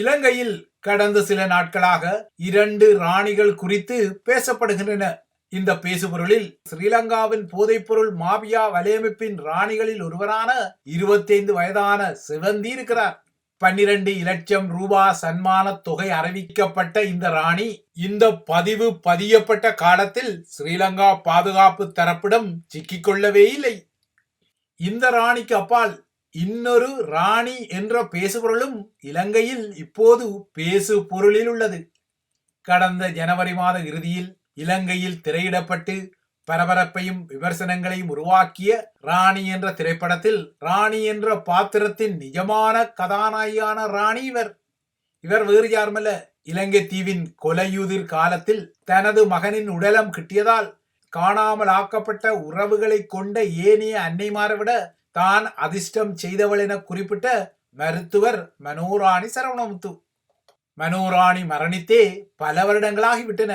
இலங்கையில் கடந்த சில நாட்களாக இரண்டு ராணிகள் குறித்து பேசப்படுகின்றன. இந்த பேசுபொருளில் ஸ்ரீலங்காவின் போதைப்பொருள் மாபியா வலையமைப்பின் ராணிகளில் ஒருவரான 25 வயதான சிவந்தி இருக்கிறார். பன்னிரண்டு இலட்சம் ரூபா சன்மான தொகை அறிவிக்கப்பட்ட இந்த ராணி இந்த பதிவு பதியப்பட்ட காலத்தில் ஸ்ரீலங்கா பாதுகாப்பு தரப்பிடம் சிக்கிக்கொள்ளவே இல்லை. இந்த ராணிக்கு அப்பால் இன்னொரு ராணி என்ற பேசுபொருளும் இலங்கையில் இப்போது பேசு பொருளில் உள்ளது. கடந்த ஜனவரி மாத இறுதியில் இலங்கையில் திரையிடப்பட்டு பரபரப்பையும் விமர்சனங்களையும் உருவாக்கிய ராணி என்ற திரைப்படத்தில் ராணி என்ற பாத்திரத்தின் நிஜமான கதாநாயகியான ராணி இவர். இவர் வேறு யாருமல்ல இலங்கை தீவின் கொலையுதிர் காலத்தில் தனது மகனின் உடலம் கிட்டியதால் காணாமல் ஆக்கப்பட்ட உறவுகளை கொண்ட ஏனைய அன்னைமாரை விட தான் அதிர்ஷ்டம் செய்தவள் என குறிப்பிட்ட மருத்துவர் மனோராணி சரவணமுத்து. மனோராணி மரணித்தே பல வருடங்களாகிவிட்டன.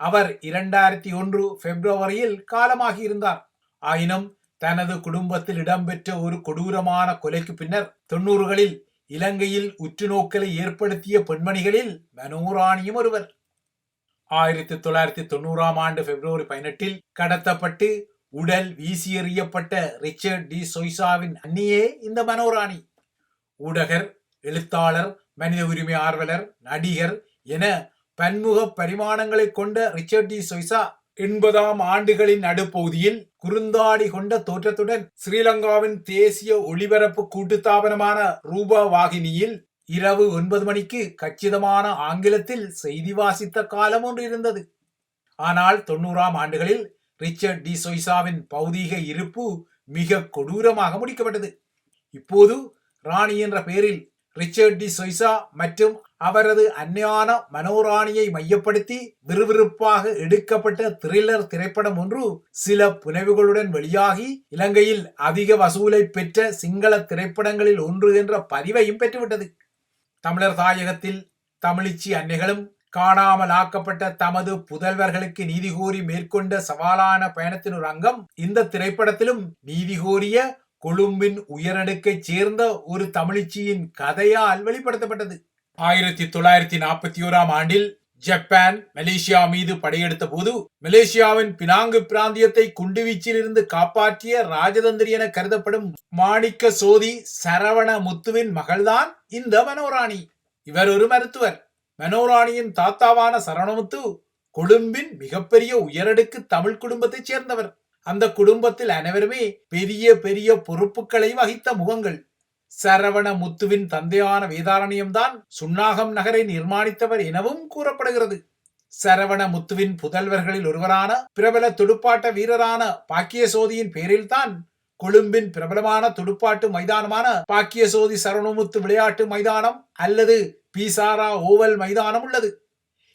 அவர் இரண்டாயிரத்தி ஒன்று பிப்ரவரியில் காலமாகி இருந்தார் ஆயினும் தனது குடும்பத்தில் இடம்பெற்ற ஒரு கொடூரமான கொலைக்கு பின்னர் தொன்னூறுகளில் இலங்கையில் உற்றுநோக்கலை ஏற்படுத்திய பெண்மணிகளில் மனோராணியும் ஒருவர். ஆயிரத்தி தொள்ளாயிரத்தி தொண்ணூறாம் ஆண்டு பிப்ரவரி பதினெட்டில் கடத்தப்பட்டு உடல் வீசி எறியப்பட்ட ரிச்சர்ட் டி சொய்சாவின் அன்னியே இந்த மனோராணி. ஊடகர் எழுத்தாளர் மனித உரிமை ஆர்வலர் நடிகர் என பன்முக பரிமாணங்களை கொண்ட ரிச்சர்ட் டி சொய்சா எண்பதாம் ஆண்டுகளின் நடுப்பகுதியில் குறுந்தாடி கொண்ட தோற்றத்துடன் ஸ்ரீலங்காவின் தேசிய ஒளிபரப்பு கூட்டுத்தாபனமான ரூபா வாகினியில் இரவு ஒன்பது மணிக்கு கச்சிதமான ஆங்கிலத்தில் செய்தி வாசித்த காலம் ஒன்று இருந்தது. ஆனால் தொண்ணூறாம் ஆண்டுகளில் ரிச்சர்ட் டி சொய்சாவின் பௌதீக இருப்பு மிக கொடூரமாக முடிக்கப்பட்டது. இப்போது ராணி என்ற பெயரில் ரிச்சர்ட் டி சொய்சா மற்றும் அவரது அந்நியான மனோராணியை மையப்படுத்தி விறுவிறுப்பாக எடுக்கப்பட்ட த்ரில்லர் திரைப்படம் ஒன்று சில புனைவுகளுடன் வெளியாகி இலங்கையில் அதிக வசூலை பெற்ற சிங்கள திரைப்படங்களில் ஒன்று என்ற பதிவையும் பெற்றுவிட்டது. தமிழர் தாயகத்தில் தமிழிச்சி அன்னைகளும் காணாமல் ஆக்கப்பட்ட தமது புதல்வர்களுக்கு நீதி கோரி மேற்கொண்ட சவாலான பயணத்தின் ஒரு அங்கம் இந்த திரைப்படத்திலும் நீதி கோரிய கொழும்பின் உயரடுக்கைச் சேர்ந்த ஒரு தமிழிச்சியின் கதையால் வெளிப்படுத்தப்பட்டது. ஆயிரத்தி தொள்ளாயிரத்தி நாற்பத்தி ஓராம் ஆண்டில் ஜப்பான் மலேசியா மீது படையெடுத்த போது மலேசியாவின் பினாங்கு பிராந்தியத்தை குண்டுவீச்சிலிருந்து காப்பாற்றிய ராஜதந்திரி என கருதப்படும் மாணிக்க சோதி சரவண முத்துவின் மகள்தான் இந்த மனோராணி. இவர் ஒரு மருத்துவர். மனோராணியின் தாத்தாவான சரவணமுத்து கொழும்பின் மிகப்பெரிய உயரடுக்கு தமிழ் குடும்பத்தைச் சேர்ந்தவர். அந்த குடும்பத்தில் அனைவருமே பெரிய பெரிய பொறுப்புகளை வகித்த முகங்கள். சரவண முத்துவின் தந்தையான வேதாரண்யம்தான் சுன்னாகம் நகரை நிர்மாணித்தவர் எனவும் கூறப்படுகிறது. சரவண முத்துவின் புதல்வர்களில் ஒருவரான பிரபல துடுப்பாட்ட வீரரான பாக்கியசோதியின் பேரில்தான் கொழும்பின் பிரபலமான துடுப்பாட்டு மைதானமான பாக்கியசோதி சரணமுத்து விளையாட்டு மைதானம் அல்லது பீசாரா ஓவல் மைதானம் உள்ளது.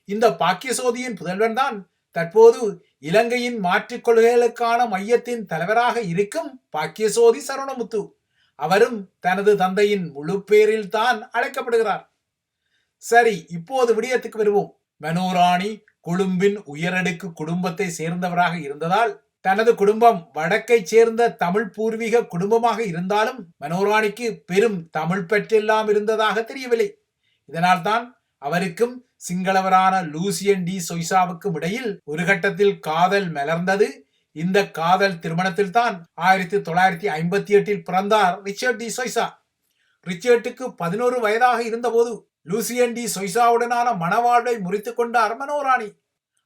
இந்த பாக்கியசோதியின் புதல்வன் தான் தற்போது இலங்கையின் மாற்றுக் கொள்கைகளுக்கான மையத்தின் தலைவராக இருக்கும் பாக்கியசோதி சரணமுத்து அவரும் தனது தந்தையின் முழு பேரில் தான் அழைக்கப்படுகிறார். சரி இப்போது விடயத்துக்கு வருவோம். மனோராணி கொழும்பின் உயரடுக்கு குடும்பத்தை சேர்ந்தவராக இருந்ததால் தனது குடும்பம் வடக்கைச் சேர்ந்த தமிழ் பூர்வீக குடும்பமாக இருந்தாலும் மனோராணிக்கு பெரும் தமிழ் பற்றெல்லாம் இருந்ததாக தெரியவில்லை. இதனால்தான் அவருக்கும் சிங்களவரான லூசியன் டி சொய்சாவுக்கும் இடையில் ஒரு கட்டத்தில் காதல் மலர்ந்தது. இந்த காதல் திருமணத்தில் தான் ஆயிரத்தி தொள்ளாயிரத்தி ஐம்பத்தி எட்டில் பிறந்தார் ரிச்சர்ட் டி சொய்சா. ரிச்சர்ட்டுக்கு பதினோரு வயதாக இருந்தபோது லூசியன் டி சொய்சாவுடனான மணவாழ்வை முறித்துக் கொண்டார் மனோராணி.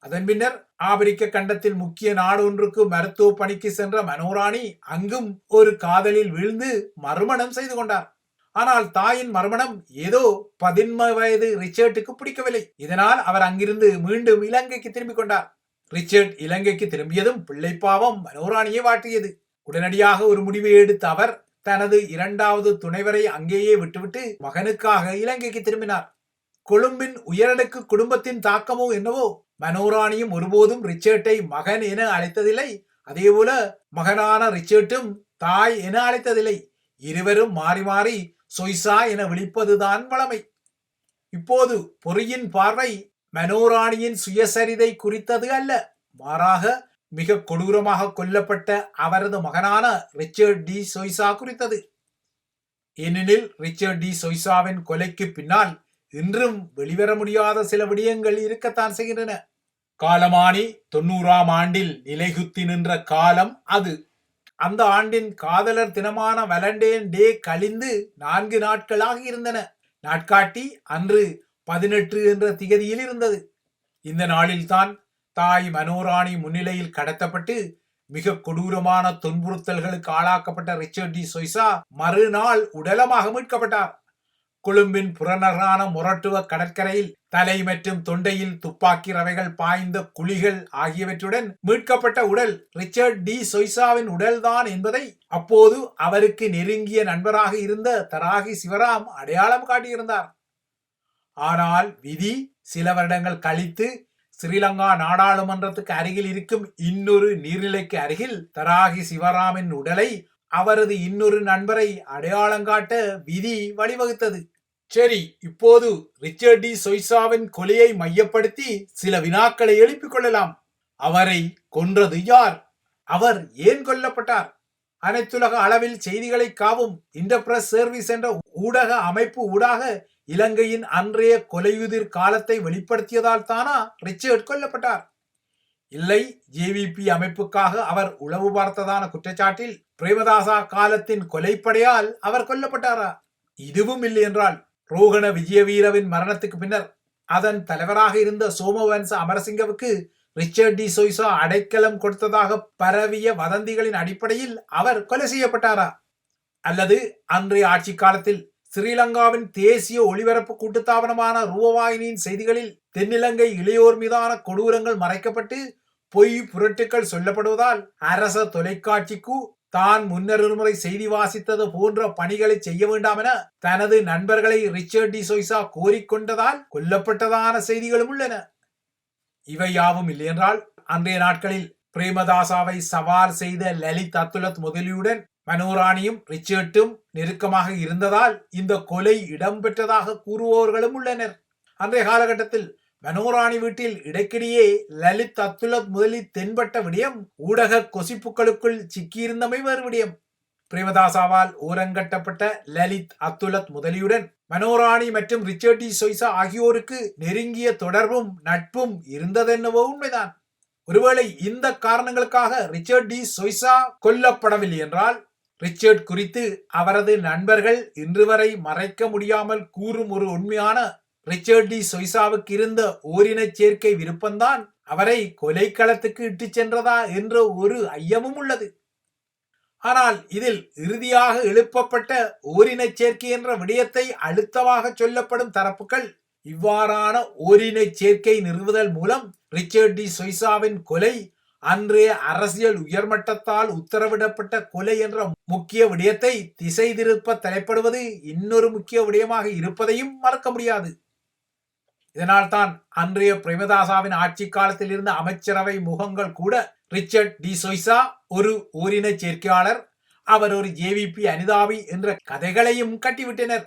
அதன் பின்னர் ஆப்பிரிக்க கண்டத்தில் முக்கிய நாடு ஒன்றுக்கு மருத்துவ பணிக்கு சென்ற மனோராணி அங்கும் ஒரு காதலில் விழுந்து மறுமணம் செய்து கொண்டார். ஆனால் தாயின் மறுமணம் ஏதோ பதின்ம வயது ரிச்சர்ட்டுக்கு பிடிக்கவில்லை. இதனால் அவர் அங்கிருந்து மீண்டும் இலங்கைக்கு திரும்பிக் கொண்டார். ரிச்சர்ட் இலங்கைக்கு திரும்பியதும் பிள்ளைப்பாவம் மனோராணியை வாட்டியது. உடனடியாக ஒரு முடிவை எடுத்த அவர் தனது இரண்டாவது துணைவரை அங்கேயே விட்டுவிட்டு மகனுக்காக இலங்கைக்கு திரும்பினார். கொழும்பின் உயரடுக்கு குடும்பத்தின் தாக்கமோ என்னவோ மனோராணியும் ஒருபோதும் ரிச்சர்ட்டை மகன் என அழைத்ததில்லை. அதேபோல மகனான ரிச்சர்ட்டும் தாய் என அழைத்ததில்லை. இருவரும் மாறி மாறி சொய்சா என விழிப்பதுதான் வளமை. இப்போது பொறியின் பார்வை மனோராணியின் சுயசரிதை குறித்தது அல்ல. மாறாக மிக கொடூரமாக கொல்லப்பட்ட அவரது மகனான ரிச்சர்ட் டி சொய்சா குறித்தது. ஏனெனில் ரிச்சர்ட் டி சொய்சாவின் கொலைக்கு பின்னால் இன்றும் வெளிவர முடியாத சில விடயங்கள் இருக்கத்தான் செய்கின்றன. காலமானி தொண்ணூறாம் ஆண்டில் நிலைகுத்தி நின்ற காலம் அது. அந்த ஆண்டின் காதலர் தினமான வேலண்டைன் டே கழிந்து நான்கு நாட்களாக இருந்தன. நாட்காட்டி அன்று பதினெட்டு என்ற திகதியில் இருந்தது. இந்த நாளில்தான் தாய் மனோராணி முன்னிலையில் கடத்தப்பட்டு மிக கொடூரமான துன்புறுத்தல்களுக்கு ஆளாக்கப்பட்ட ரிச்சர்ட் டி சொய்சா மறுநாள் உடலமாக மீட்கப்பட்டார். கொழும்பின் புறநகரான முரட்டுவ கடற்கரையில் தலை மற்றும் தொண்டையில் துப்பாக்கி ரவைகள் பாய்ந்த குழிகள் ஆகியவற்றுடன் மீட்கப்பட்ட உடல் ரிச்சர்ட் டி சொய்சாவின் உடல்தான் என்பதை அப்போது அவருக்கு நெருங்கிய நண்பராக இருந்த தராகி சிவராம் அடையாளம் காட்டியிருந்தார். ஆனால் விதி சில வருடங்கள் கழித்து ஸ்ரீலங்கா நாடாளுமன்றத்துக்கு அருகில் இருக்கும் இன்னொரு நீர்நிலைக்கு அருகில் தராகி சிவராமின் உடலை அவரது இன்னொரு நண்பரை அடையாளம் காட்ட விதி வழிவகுத்தது. சரி இப்போது ரிச்சர்ட் டி. சொய்சாவின் கொலையை மையப்படுத்தி சில வினாக்களை எழுப்பிக் கொள்ளலாம். அவரை கொன்றது யார்? அவர் ஏன் கொல்லப்பட்டார்? அனைத்துலக அளவில் செய்திகளை காவும் இன்டர்பிரஸ் சர்வீஸ் என்ற ஊடக அமைப்பு ஊடாக இலங்கையின் அன்றைய கொலையுதிர் காலத்தை வெளிப்படுத்தியதால் தானா ரிச்சர்ட் கொல்லப்பட்டார்? இல்லை ஜேவிபி அமைப்புக்காக அவர் உளவு பார்த்ததான குற்றச்சாட்டில் பிரேமதாசா காலத்தின் கொலைப்படையால் அவர் கொல்லப்பட்டாரா? இதுவும் இல்லை என்றால் ரோகண விஜயவீரவின் மரணத்துக்கு பின்னர் அதன் தலைவராக இருந்த சோமவன்ச அமரசிங்கவுக்கு ரிச்சர்ட் டி சோய்சா அடைக்கலம் கொடுத்ததாக பரவிய வதந்திகளின் அடிப்படையில் அவர் கொலை செய்யப்பட்டாரா? அல்லது அன்றைய ஆட்சி காலத்தில் ஸ்ரீலங்காவின் தேசிய ஒளிபரப்பு கூட்டுத்தாபனமான ரூபவாயினியின் செய்திகளில் தென்னிலங்கை இளையோர் மீதான கொடூரங்கள் மறைக்கப்பட்டு பொய் புரட்டுக்கள் சொல்லப்படுவதால் அரச தொலைக்காட்சிக்கு தான் முன்னருமுறை செய்தி வாசித்தது போன்ற பணிகளை செய்ய வேண்டாம் என தனது நண்பர்களை ரிச்சர்ட் டி சொய்சா கோரிக்கொண்டதால் கொல்லப்பட்டதான செய்திகளும் உள்ளன. இவை யாவும் இல்லையென்றால் அன்றைய நாட்களில் பிரேமதாசாவை சவால் செய்த லலித் அத்துலத் முதலியுடன் மனோராணியும் ரிச்சர்ட்டும் நெருக்கமாக இருந்ததால் இந்த கொலை இடம்பெற்றதாக கூறுபவர்களும் உள்ளனர். அன்றைய காலகட்டத்தில் மனோராணி வீட்டில் இடைக்கிடையே லலித் அத்துலத் முதலி தென்பட்ட விடயம் ஊடக கொசிப்புகளுக்குள் சிக்கியிருந்தமை வேறு விடயம். பிரேமதாசாவால் ஓரங்கட்டப்பட்ட லலித் அத்துலத் முதலியுடன் மனோராணி மற்றும் ரிச்சர்ட் சொய்சா ஆகியோருக்கு நெருங்கிய தொடர்பும் நட்பும் இருந்ததென்னவோ உண்மைதான். ஒருவேளை இந்த காரணங்களுக்காக ரிச்சர்ட் டி சொய்சா கொல்லப்படவில்லை என்றால் ரிச்சர்ட் குறித்து அவரது நண்பர்கள் இன்று வரை மறைக்க முடியாமல் கூறும் ஒரு உண்மையான ரிச்சர்ட் டி சொய்சாவுக்கு இருந்த ஓரின சேர்க்கை விருப்பம்தான் அவரை கொலைக்களத்துக்கு இட்டுச் சென்றதா என்ற ஒரு ஐயமும் உள்ளது. ஆனால் இதில் இறுதியாக எழுப்பப்பட்ட ஓரின சேர்க்கை என்ற விடயத்தை அழுத்தமாக சொல்லப்படும் தரப்புகள் இவ்வாறான ஓரின சேர்க்கை நிறுவுதல் மூலம் ரிச்சர்ட் டி சொய்சாவின் கொலை அன்றைய அரசியல் உயர்மட்டத்தால் உத்தரவிடப்பட்ட கொலை என்ற முக்கிய விடயத்தை திசை திருப்ப தலைப்படுவது இன்னொரு முக்கிய விடயமாக இருப்பதையும் மறக்க முடியாது. இதனால் தான் அன்றைய பிரேமதாசாவின் ஆட்சி காலத்தில் இருந்த அமைச்சரவை முகங்கள் கூட ரிச்சர்ட் டி சொய்சா ஒரு ஓரின சேர்க்கையாளர் அவர் ஒரு ஜேவிபி அனிதாவி என்ற கதைகளையும் கட்டிவிட்டனர்.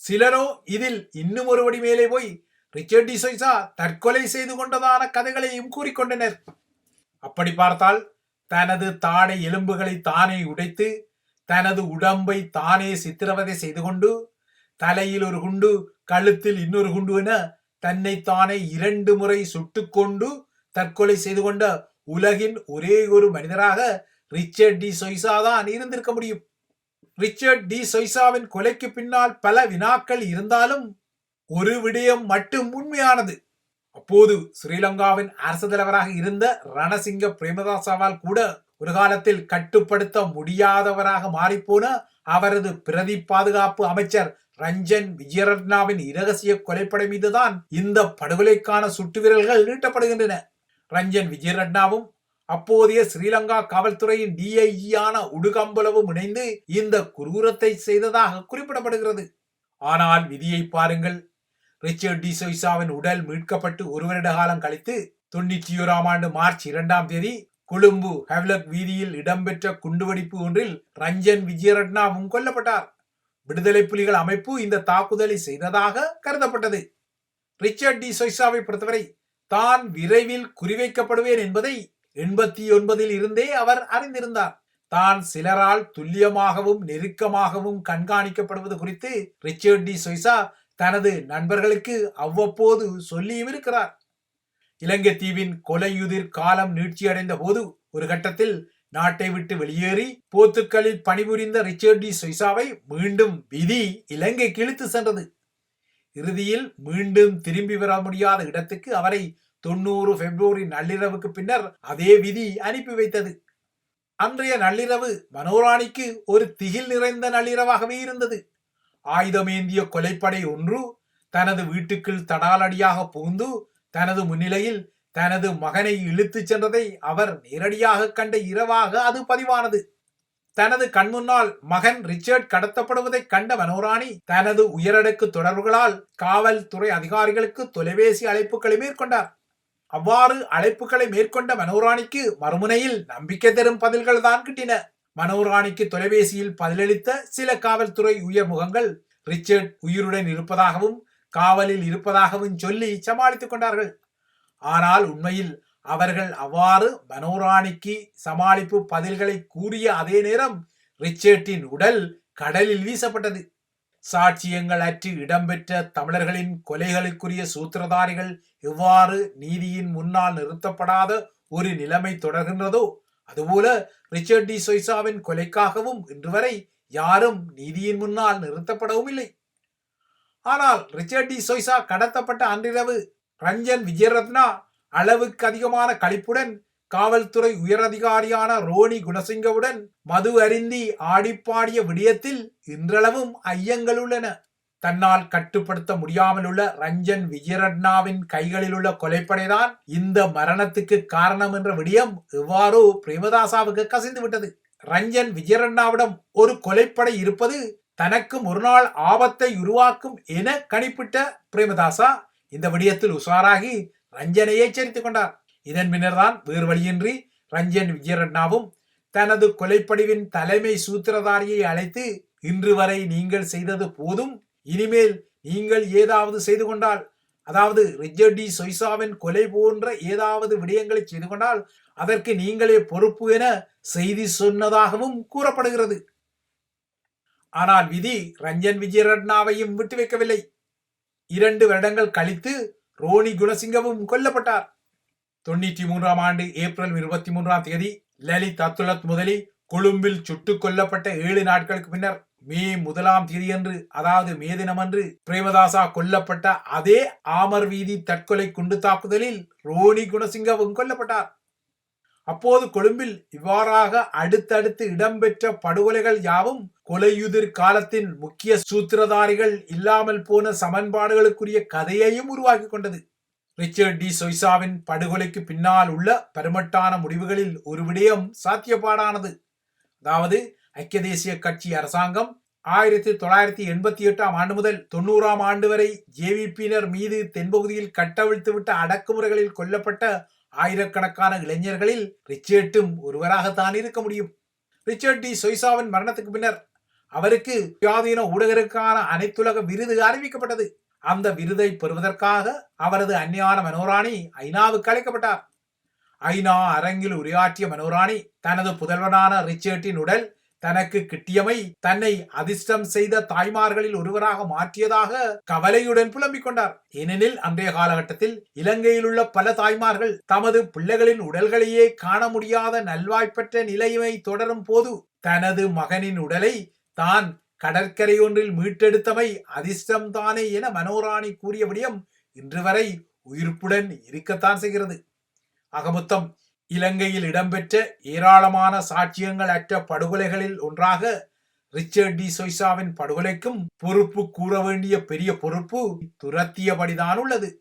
சிலரோ இதில் இன்னும் ஒருபடி மேலே போய் ரிச்சர்ட் டி சொய்சா தற்கொலை செய்து கொண்டதான கதைகளையும் கூறிக்கொண்டனர். அப்படி பார்த்தால் தனது தாடை எலும்புகளை தானே உடைத்து தனது உடம்பை தானே சித்திரவதை செய்து கொண்டு தலையில் ஒரு குண்டு கழுத்தில் இன்னொரு குண்டு என தன்னைத்தானே இரண்டு முறை சுட்டுக்கொண்டு தற்கொலை செய்து கொண்ட உலகின் ஒரே ஒரு மனிதராக ரிச்சர்ட் டி சொய்சா தான் இருந்திருக்க முடியும். ரிச்சர்ட் டி சொய்சாவின் கொலைக்கு பின்னால் பல வினாக்கள் இருந்தாலும் ஒரு விடயம் மட்டும் உண்மையானது. அப்போது ஸ்ரீலங்காவின் அரசு தலைவராக இருந்த ரணசிங்க பிரேமதாசாவால் கூட ஒரு காலத்தில் கட்டுப்படுத்த முடியாதவராக மாறிப்போன அவரது பிரதி பாதுகாப்பு அமைச்சர் ரஞ்சன் விஜயரத்னாவின் இரகசிய கொலைப்படை மீதுதான் இந்த படுகொலைக்கான சுட்டு விரல்கள் நீட்டப்படுகின்றன. ரஞ்சன் விஜயரட்னாவும் அப்போதைய ஸ்ரீலங்கா காவல்துறையின் டிஐஜியான உடுகம்பலவும் இணைந்து இந்த குரூரத்தை செய்ததாக குறிப்பிடப்படுகிறது. ஆனால் விதியை பாருங்கள். ரிச்சர்ட் டி சொய்சாவின் உடல் மீட்கப்பட்டு ஒரு வருட காலம் கழித்து தொண்ணூற்றி ஓராம் ஆண்டு மார்ச் இரண்டாம் தேதி கொழும்பு ஹெவ்லக் வீதியில் இடம்பெற்ற குண்டுவெடிப்பு ஒன்றில் ரஞ்சன் விஜயரட்னாவும் கொல்லப்பட்டார். விடுதலை புலிகள் அமைப்பு இந்த தாக்குதலை செய்ததாக கருதப்பட்டது. ரிச்சர்ட் டி சொய்சாவை பொறுத்தவரை தான் விரைவில் குறிவைக்கப்படுவேன் என்பதை எண்பத்தி ஒன்பதில் இருந்தே அவர் அறிந்திருந்தார். தான் சிலரால் துல்லியமாகவும் நெருக்கமாகவும் கண்காணிக்கப்படுவது குறித்து ரிச்சர்ட் டி சொய்சா தனது நண்பர்களுக்கு அவ்வப்போது சொல்லியும் இருக்கிறார் இலங்கை தீவின் கொலையுதிர் காலம் நீட்சியடைந்த போது ஒரு கட்டத்தில் நாட்டை விட்டு வெளியேறி போத்துக்கலில் பணிபுரிந்த ரிச்சர்ட் டி சொய்சாவை மீண்டும் விதி இலங்கைக்கு இழுத்து சென்றது. இறுதியில் மீண்டும் திரும்பி வர முடியாத இடத்துக்கு அவரை தொண்ணூறு பிப்ரவரி நள்ளிரவுக்கு பின்னர் அதே விதி அனுப்பி வைத்தது. அன்றைய நள்ளிரவு மனோராணிக்கு ஒரு திகில் நிறைந்த நள்ளிரவாகவே இருந்தது. ஆயுதமேந்திய கொலைப்படை ஒன்று தனது வீட்டுக்குள் தடாலடியாக புகுந்து தனது முன்னிலையில் தனது மகனை இழுத்துச் சென்றதை அவர் நேரடியாக கண்ட இரவாக அது பதிவானது. தனது கண்முன்னால் மகன் ரிச்சர்ட் கடத்தப்படுவதை கண்ட மனோராணி தனது உயரடுக்கு தொடர்புகளால் காவல்துறை அதிகாரிகளுக்கு தொலைபேசி அழைப்புகளை மேற்கொண்டார். அவ்வாறு அழைப்புகளை மேற்கொண்ட மனோராணிக்கு மறுமுனையில் நம்பிக்கை தரும் பதில்கள் தான் கிட்டின. மனோராணிக்கு தொலைபேசியில் பதிலளித்த சில காவல்துறை உயர் முகங்கள் ரிச்சர்ட் உயிருடன் இருப்பதாகவும் காவலில் இருப்பதாகவும் சொல்லி சமாளித்துக் கொண்டார்கள். ஆனால் உண்மையில் அவர்கள் அவ்வாறு மனோராணிக்கு சமாளிப்பு பதில்களை கூறிய அதே நேரம் ரிச்சர்ட்டின் உடல் கடலில் வீசப்பட்டது. சாட்சியங்கள் அற்று இடம்பெற்ற தமிழர்களின் கொலைகளுக்குரிய சூத்திரதாரிகள் எவ்வாறு நீதியின் முன்னால் நிறுத்தப்படாத ஒரு நிலைமை தொடர்கின்றதோ அதுபோல ரிச்சர்ட் டி சொய்சாவின் கொலைக்காகவும் இன்று வரை யாரும் நீதியின் முன்னால் நிறுத்தப்படவும் இல்லை ஆனால் ரிச்சர்ட் டி சொய்சா கடத்தப்பட்ட அன்றிரவு ரஞ்சன் விஜயரத்னா அளவுக்கு அதிகமான கழிப்புடன் காவல்துறை உயரதிகாரியான ரோனி குணசிங்கவுடன் மது அருந்தி ஆடிப்பாடிய விடயத்தில் இன்றளவும் ஐயங்கள் உள்ளன. தன்னால் கட்டுப்படுத்த முடியாமல் உள்ள ரஞ்சன் விஜயரட்னாவின் கைகளில் உள்ள கொலைப்படைதான் இந்த மரணத்துக்கு காரணம் என்ற விடயம் எவ்வாறோ பிரேமதாசாவுக்கு கசிந்து விட்டது. ரஞ்சன் விஜயரட்னாவிடம் ஒரு கொலைப்படை இருப்பது தனக்கும் ஒரு நாள் ஆபத்தை உருவாக்கும் என கணிப்பிட்ட பிரேமதாசா இந்த விடயத்தில் உஷாராகி ரஞ்சனை எச்சரித்துக் கொண்டார். இதன் பின்னர்தான் வேறு வழியின்றி ரஞ்சன் விஜயரட்னாவும் தனது கொலைப்படிவின் தலைமை சூத்திரதாரியை அழைத்து இன்று வரை நீங்கள் செய்தது போதும் இனிமேல் நீங்கள் ஏதாவது செய்து கொண்டால் அதாவது ரிச்சர்ட் டி சொய்சாவின் கொலை போன்ற ஏதாவது விடயங்களை செய்து கொண்டால் அதற்கு நீங்களே பொறுப்பு என செய்தி சொன்னதாகவும் கூறப்படுகிறது. ஆனால் விதி ரஞ்சன் விஜயரட்னாவையும் விட்டு வைக்கவில்லை. இரண்டு வருடங்கள் கழித்து ரோனி குணசிங்கவும் கொல்லப்பட்டார். தொண்ணூற்றி மூன்றாம் ஆண்டு ஏப்ரல் இருபத்தி மூன்றாம் தேதி லலித் அத்துலத் முதலி கொழும்பில் சுட்டுக் கொல்லப்பட்ட ஏழு நாட்களுக்கு பின்னர் மே முதலாம் தேதியன்று அதாவது மே தினமன்று பிரேமதாசா கொல்லப்பட்ட அதே ஆமர் வீதி தற்கொலை குண்டு தாக்குதலில் ரோனி குணசிங்கவும் கொல்லப்பட்டார். அப்போது கொழும்பில் இவ்வாறாக அடுத்தடுத்து இடம்பெற்ற படுகொலைகள் யாவும் கொலையுதிர் காலத்தின் முக்கிய சூத்திரதாரிகள் இல்லாமல் போன சமன்பாடுகளுக்குரிய கதையையும் உருவாக்கி கொண்டது. ரிச்சர்ட் டி சொய்சாவின் படுகொலைக்கு பின்னால் உள்ள பெருமட்டான முடிவுகளில் ஒரு விடயம் சாத்தியப்பாடானது. அதாவது ஐக்கிய தேசிய கட்சி அரசாங்கம் ஆயிரத்தி தொள்ளாயிரத்தி எண்பத்தி எட்டாம் ஆண்டு முதல் தொண்ணூறாம் ஆண்டு வரை ஜேவிபியினர் மீது தென்பகுதியில் கட்டவிழ்த்துவிட்ட அடக்குமுறைகளில் கொல்லப்பட்ட ஆயிரக்கணக்கான இளைஞர்களில் ரிச்சர்ட்டும் ஒருவராகத்தான் இருக்க முடியும். ரிச்சர்ட் டி சொய்சாவின் மரணத்துக்கு பின்னர் அவருக்கு சுயாதீன ஊடகருக்கான அனைத்துலக விருது அறிவிக்கப்பட்டது. அந்த விருதை பெறுவதற்காக அவரது அந்நியான மனோராணி ஐநாவுக்கு அழைக்கப்பட்டார். ஐநா அரங்கில் உரையாற்றிய மனோராணி தனது புதல்வனான ரிச்சர்ட்டின் உடல் தனக்கு கிட்டியமை தன்னை அதிர்ஷ்டம் செய்த தாய்மார்களில் ஒருவராக மாற்றியதாக கவலையுடன் புலம்பிக் கொண்டார். ஏனெனில் அன்றைய காலகட்டத்தில் இலங்கையில் உள்ள பல தாய்மார்கள் தமது பிள்ளைகளின் உடல்களையே காண முடியாத நல்வாய்ப்பற்ற நிலைமை தொடரும் போது தனது மகனின் உடலை தான் கடற்கரை ஒன்றில் மீட்டெடுத்தமை அதிர்ஷ்டம் தானே என மனோராணி கூறிய விடயம் இன்று வரை உயிர்ப்புடன் இருக்கத்தான் செய்கிறது. அகமொத்தம் இலங்கையில் இடம்பெற்ற ஏராளமான சாட்சியங்கள் அற்ற படுகொலைகளில் ஒன்றாக ரிச்சர்ட் டி சொய்சாவின் படுகொலைக்கும் பொறுப்பு கூற வேண்டிய பெரிய பொறுப்பு துரத்தியபடிதான் உள்ளது.